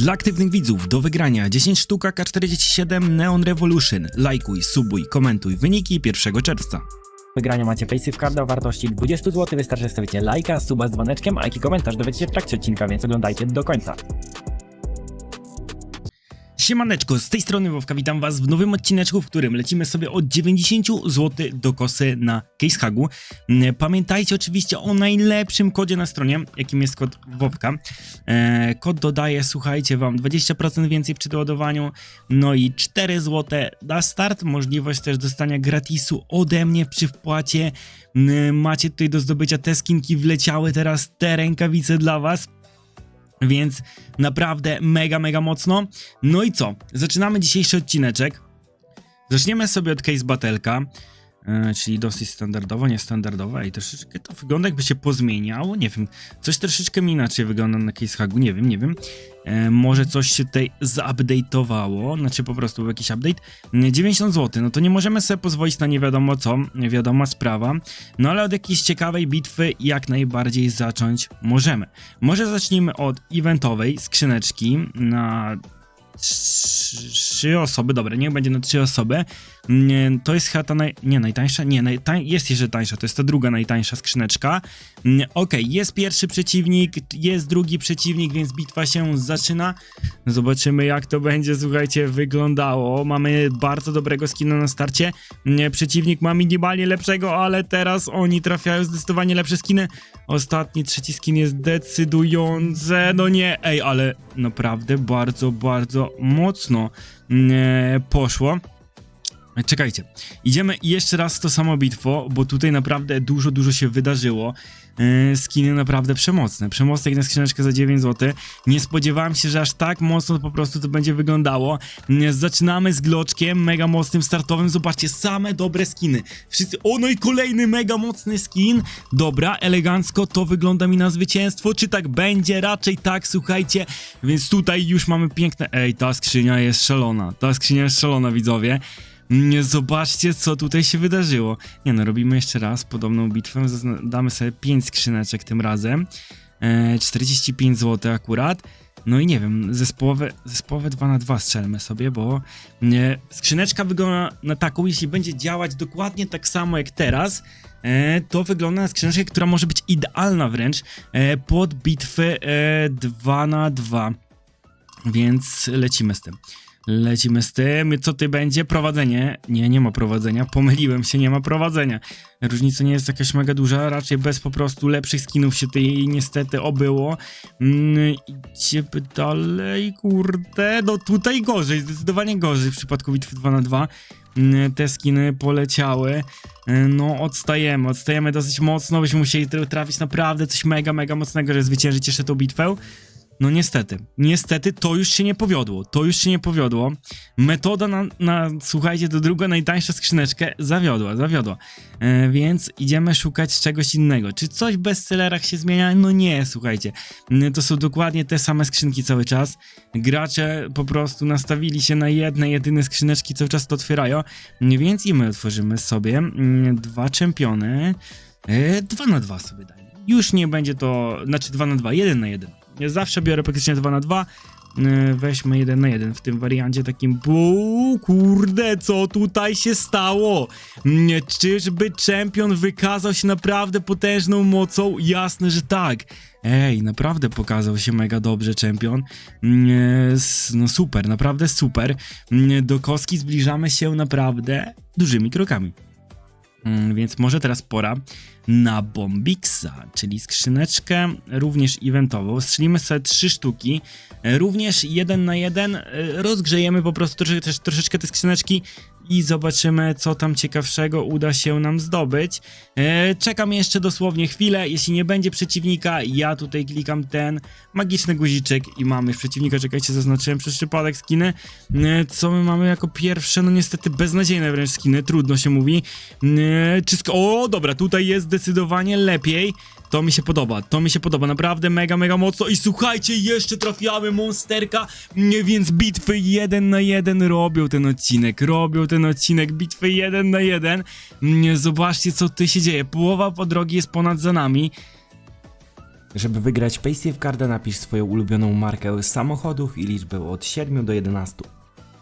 Dla aktywnych widzów do wygrania 10 sztuk AK-47 Neon Revolution. Lajkuj, subuj, komentuj wyniki 1 czerwca. wygrania macie Paysafe Card o wartości 20 zł. Wystarczy, stawicie lajka, suba z dzwoneczkiem, a jaki komentarz dowiecie się w trakcie odcinka, więc oglądajcie do końca. Siemaneczko, z tej strony Wowka, witam was w nowym odcineczku, w którym lecimy sobie od 90 zł do kosy na CaseHagu. Mm, Pamiętajcie oczywiście o najlepszym kodzie na stronie, jakim jest kod Wowka. E, kod dodaje, słuchajcie, wam 20% więcej przy doładowaniu, no i 4 zł na start, możliwość też dostania gratisu ode mnie przy wpłacie. Mm, Macie tutaj do zdobycia te skinki, wleciały teraz te rękawice dla was. Więc naprawdę mega, mega mocno. No i co? Zaczynamy dzisiejszy odcineczek. Zaczniemy sobie od case batelka, czyli dosyć standardowo, niestandardowo i troszeczkę to wygląda jakby się pozmieniało, nie wiem, coś troszeczkę inaczej wygląda na case hagu, nie wiem, nie wiem. E, może coś się tutaj zupdate'owało, znaczy po prostu był jakiś update. Mm, 90 zł, no to nie możemy sobie pozwolić na nie wiadomo co, wiadoma sprawa. No ale od jakiejś ciekawej bitwy jak najbardziej zacząć możemy. Może zacznijmy od eventowej skrzyneczki na trzy osoby, dobra, niech będzie na trzy osoby. To jest chyba ta naj... nie, najtańsza, nie, jest jeszcze tańsza, to jest ta druga najtańsza skrzyneczka. Mm, Okej, jest pierwszy przeciwnik, jest drugi przeciwnik, więc bitwa się zaczyna. Zobaczymy jak to będzie, słuchajcie, wyglądało. Mamy bardzo dobrego skina na starcie. Nie, Przeciwnik ma minimalnie lepszego, ale teraz oni trafiają zdecydowanie lepsze skiny. Ostatni, trzeci skin jest decydujący. No nie, ej, ale naprawdę bardzo, bardzo mocno nie, poszło. Czekajcie, idziemy jeszcze raz to samo bitwo, bo tutaj naprawdę dużo, dużo się wydarzyło. Yy, skiny naprawdę przemocne. Jak na skrzyneczkę za 9 zł. Nie spodziewałem się, że aż tak mocno po prostu to będzie wyglądało. Yy, zaczynamy z gloczkiem, mega mocnym startowym. Zobaczcie, same dobre skiny. Wszyscy, o no i kolejny mega mocny skin. Dobra, elegancko, to wygląda mi na zwycięstwo. Czy tak będzie? Raczej tak, słuchajcie. Więc tutaj już mamy piękne... Ej, ta skrzynia jest szalona. Ta skrzynia jest szalona, widzowie. Zobaczcie, co tutaj się wydarzyło. Nie no, robimy jeszcze raz podobną bitwę. Damy sobie 5 skrzyneczek tym razem. E, 45 zł akurat. No i nie wiem, zespołowe, zespołowe 2 na 2 strzelmy sobie, bo nie, skrzyneczka wygląda na taką, jeśli będzie działać dokładnie tak samo jak teraz, e, to wygląda na skrzyneczkę, która może być idealna wręcz e, pod bitwy e, 2 na 2 Więc lecimy z tym. Lecimy z tym. Co ty będzie? Prowadzenie. Nie, nie ma prowadzenia. Pomyliłem się, nie ma prowadzenia. Różnica nie jest jakaś mega duża, raczej bez po prostu lepszych skinów się tutaj niestety obyło. Mm, idziemy dalej, kurde. No tutaj gorzej, zdecydowanie gorzej w przypadku bitwy 2 na 2 Mm, Te skiny poleciały. Mm, No, odstajemy, odstajemy dosyć mocno. Byśmy musieli tra- trafić naprawdę coś mega, mega mocnego, żeby zwyciężyć jeszcze tą bitwę. No niestety, niestety to już się nie powiodło, to już się nie powiodło. Metoda na, na słuchajcie, to druga najtańsza skrzyneczkę zawiodła, zawiodła. E, więc idziemy szukać czegoś innego. Czy coś w bestsellerach się zmienia? No nie, słuchajcie. Mm, To są dokładnie te same skrzynki cały czas. Gracze po prostu nastawili się na jedne, jedyne skrzyneczki, cały czas to otwierają. Mm, Więc i my otworzymy sobie mm, dwa czempiony. E, Dwa na dwa sobie dajmy. Już nie będzie to, znaczy 2 na 2, 1 na 1. Ja zawsze biorę praktycznie 2 na 2. Yy, Weźmy 1 na 1 w tym wariancie takim. Buu, kurde, co tutaj się stało? Czyżby czempion wykazał się naprawdę potężną mocą? Jasne, że tak. Ej, naprawdę pokazał się mega dobrze czempion. Yy, s- No super, naprawdę super. Yy, Do koski zbliżamy się naprawdę dużymi krokami. Mm, Więc może teraz pora na Bombixa, czyli skrzyneczkę również eventową. Strzelimy sobie trzy sztuki, e, również jeden na jeden. e, Rozgrzejemy po prostu trosze, też troszeczkę te skrzyneczki i zobaczymy, co tam ciekawszego uda się nam zdobyć. E, Czekam jeszcze dosłownie chwilę. Jeśli nie będzie przeciwnika, ja tutaj klikam ten magiczny guziczek i mamy już przeciwnika. Czekajcie, zaznaczyłem przez przypadek skiny. E, Co my mamy jako pierwsze? No niestety beznadziejne wręcz skiny, trudno się mówi. E, Czy o, dobra, tutaj jest zdecydowanie lepiej. To mi się podoba, to mi się podoba, naprawdę mega, mega mocno. I słuchajcie, jeszcze trafiamy monsterka, więc bitwy 1 na 1 robią ten odcinek, robią ten odcinek, bitwy 1 na 1. Nie, Zobaczcie, co tu się dzieje. Połowa podrogi jest ponad za nami. Żeby wygrać Paysafe Carda napisz swoją ulubioną markę samochodów i liczbę od 7 do 11.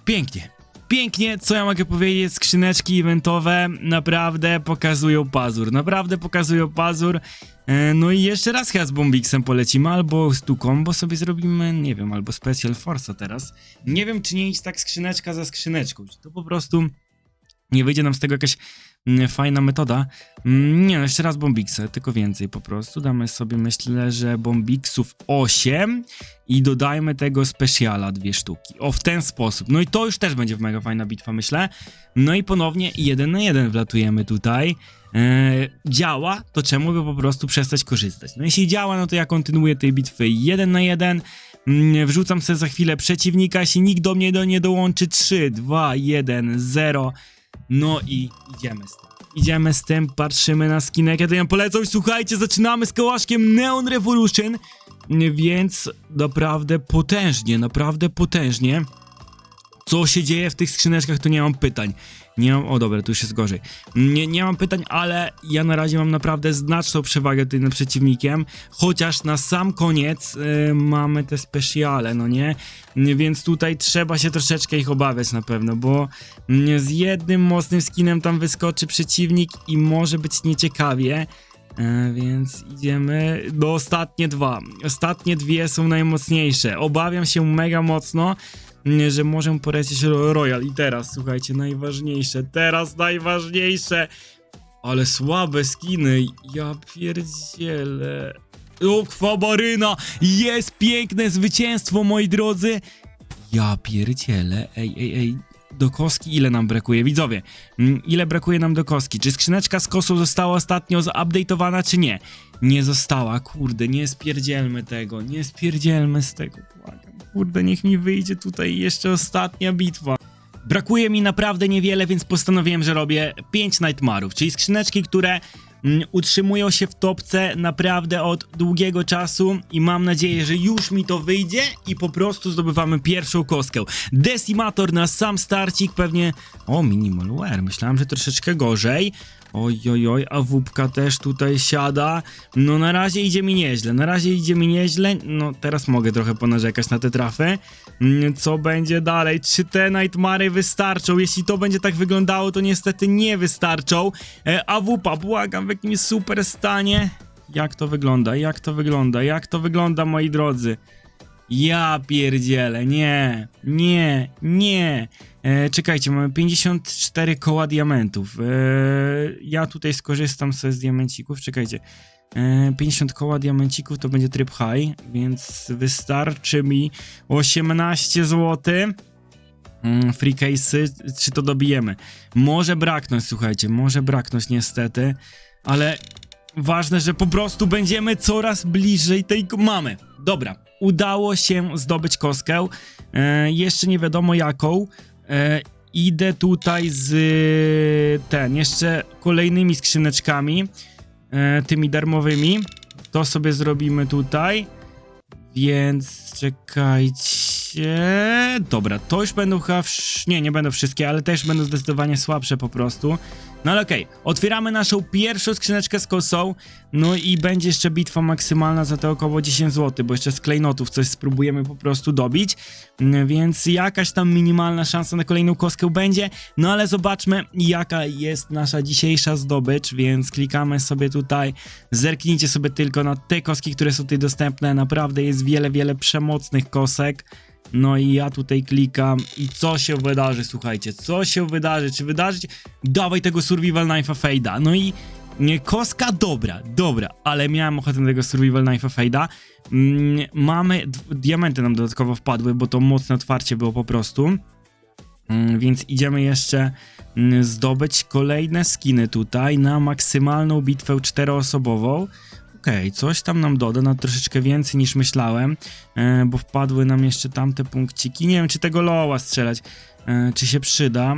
Pięknie. Pięknie, co ja mogę powiedzieć, skrzyneczki eventowe naprawdę pokazują pazur, naprawdę pokazują pazur. E, No i jeszcze raz chyba z Bombixem polecimy, albo z Tuką, bo sobie zrobimy, nie wiem, albo Special Force'a teraz. Nie wiem, czy nie iść tak skrzyneczka za skrzyneczką, czy to po prostu nie wyjdzie nam z tego jakaś fajna metoda. Mm, Nie no, jeszcze raz Bombixa, tylko więcej po prostu. Damy sobie, myślę, że Bombixów 8 i dodajmy tego speciala dwie sztuki. O, w ten sposób. No i to już też będzie mega fajna bitwa, myślę. No i ponownie jeden na jeden wlatujemy tutaj. Eee, działa, to czemu by po prostu przestać korzystać? No jeśli działa, no to ja kontynuuję tej bitwy jeden na jeden. Mm, Wrzucam sobie za chwilę przeciwnika, jeśli nikt do mnie do nie dołączy 3, 2, 1, 0. No i idziemy z tym. Idziemy z tym, patrzymy na skinek, ja to ją polecą i słuchajcie, zaczynamy z kołaszkiem Neon Revolution, więc naprawdę potężnie, naprawdę potężnie. Co się dzieje w tych skrzyneczkach, to nie mam pytań. Nie mam, o dobra, tu już jest gorzej. Nie, nie mam pytań, ale ja na razie mam naprawdę znaczną przewagę tutaj nad przeciwnikiem, chociaż na sam koniec y, mamy te specjale, no nie? Więc tutaj trzeba się troszeczkę ich obawiać na pewno, bo y, z jednym mocnym skinem tam wyskoczy przeciwnik i może być nieciekawie. E, więc idziemy do ostatnie dwa. Ostatnie dwie są najmocniejsze. Obawiam się mega mocno, że możemy polecieć Ro- Royal. I teraz, słuchajcie, najważniejsze. Teraz najważniejsze. Ale słabe skiny. Ja pierdzielę. O, kwabaryna! Jest piękne zwycięstwo, moi drodzy. Ja pierdzielę. Ej, ej, ej. Do koski ile nam brakuje? Widzowie, ile brakuje nam do koski? Czy skrzyneczka z kosą została ostatnio zupdate'owana, czy nie? Nie została, kurde, nie spierdzielmy tego, nie spierdzielmy z tego, błagam. Kurde, niech mi wyjdzie tutaj jeszcze ostatnia bitwa. Brakuje mi naprawdę niewiele, więc postanowiłem, że robię 5 Nightmarów, czyli skrzyneczki, które utrzymują się w topce naprawdę od długiego czasu i mam nadzieję, że już mi to wyjdzie i po prostu zdobywamy pierwszą kostkę. Decimator na sam starcik pewnie... O, minimal wear, myślałem, że troszeczkę gorzej. Oj, oj, oj, a wupka też tutaj siada. No na razie idzie mi nieźle, na razie idzie mi nieźle. No teraz mogę trochę ponarzekać na te trafy. Mm, Co będzie dalej? Czy te Nightmary wystarczą? Jeśli to będzie tak wyglądało, to niestety nie wystarczą. E, a wupa, błagam, w jakimś super stanie. Jak to wygląda? Jak to wygląda? Jak to wygląda, moi drodzy? Ja pierdzielę, nie, nie, nie. E, czekajcie, mamy 54 koła diamentów. E, ja tutaj skorzystam sobie z diamencików, czekajcie. E, 50 koła diamencików to będzie tryb high, więc wystarczy mi 18 zł. Mm, free czy to dobijemy? Może braknąć, słuchajcie, może braknąć niestety, ale ważne, że po prostu będziemy coraz bliżej tej... Mamy, dobra, udało się zdobyć kostkę, e, jeszcze nie wiadomo jaką, e, idę tutaj z ten, jeszcze kolejnymi skrzyneczkami, e, tymi darmowymi, to sobie zrobimy tutaj, więc czekajcie. Dobra, to już będą chyba. Nie, nie będą wszystkie, ale też będą zdecydowanie słabsze po prostu. No ale okej, otwieramy naszą pierwszą skrzyneczkę z kosą. No i będzie jeszcze bitwa maksymalna za te około 10 zł, bo jeszcze z klejnotów coś spróbujemy po prostu dobić. Mm, Więc jakaś tam minimalna szansa na kolejną kostkę będzie. No ale zobaczmy, jaka jest nasza dzisiejsza zdobycz. Więc klikamy sobie tutaj. Zerknijcie sobie tylko na te kostki, które są tutaj dostępne. Naprawdę jest wiele, wiele przemocnych kosek. No i ja tutaj klikam i co się wydarzy, słuchajcie, co się wydarzy, czy wydarzy. Dawaj tego Survival Knife'a Fade'a, no i nie, koska dobra, dobra, ale miałem ochotę tego Survival Knife'a Fade'a. Mm, mamy, diamenty nam dodatkowo wpadły, bo to mocne otwarcie było po prostu. Mm, Więc idziemy jeszcze mm, zdobyć kolejne skiny tutaj na maksymalną bitwę czteroosobową. Okej, coś tam nam doda, na troszeczkę więcej niż myślałem, e, bo wpadły nam jeszcze tamte punkciki. Nie wiem, czy tego lowa strzelać, e, czy się przyda.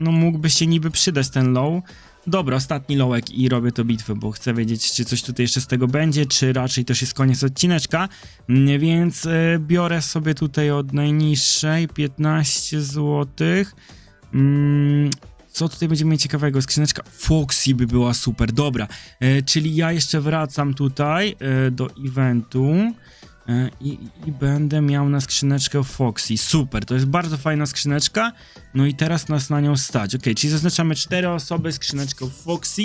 No mógłby się niby przydać ten low. Dobra, ostatni lowek i robię to bitwę, bo chcę wiedzieć, czy coś tutaj jeszcze z tego będzie, czy raczej to jest koniec odcineczka. Mm, Więc e, biorę sobie tutaj od najniższej 15 zł. Mm, co tutaj będziemy mieć ciekawego? Skrzyneczka Foxy by była super, dobra. E, czyli ja jeszcze wracam tutaj e, do eventu e, i, i będę miał na skrzyneczkę Foxy. Super, to jest bardzo fajna skrzyneczka. No i teraz nas na nią stać. Ok, czyli zaznaczamy cztery osoby, skrzyneczkę Foxy.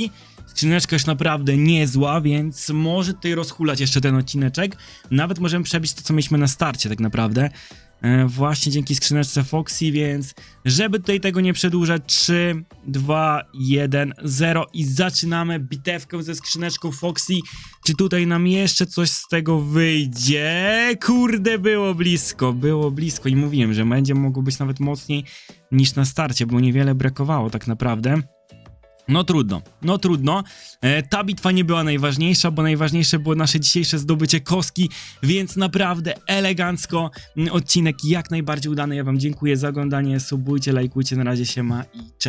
Skrzyneczka już naprawdę niezła, więc może tutaj rozhulać jeszcze ten odcineczek. Nawet możemy przebić to, co mieliśmy na starcie tak naprawdę. E, właśnie dzięki skrzyneczce Foxy, więc żeby tutaj tego nie przedłużać, 3, 2, 1, 0 i zaczynamy bitewkę ze skrzyneczką Foxy. Czy tutaj nam jeszcze coś z tego wyjdzie? Kurde, było blisko, było blisko i mówiłem, że będzie mogło być nawet mocniej niż na starcie, bo niewiele brakowało tak naprawdę. No trudno, no trudno. E, ta bitwa nie była najważniejsza, bo najważniejsze było nasze dzisiejsze zdobycie koski, więc naprawdę elegancko. Mm, Odcinek jak najbardziej udany. Ja wam dziękuję za oglądanie, subujcie, lajkujcie, na razie się ma i cześć.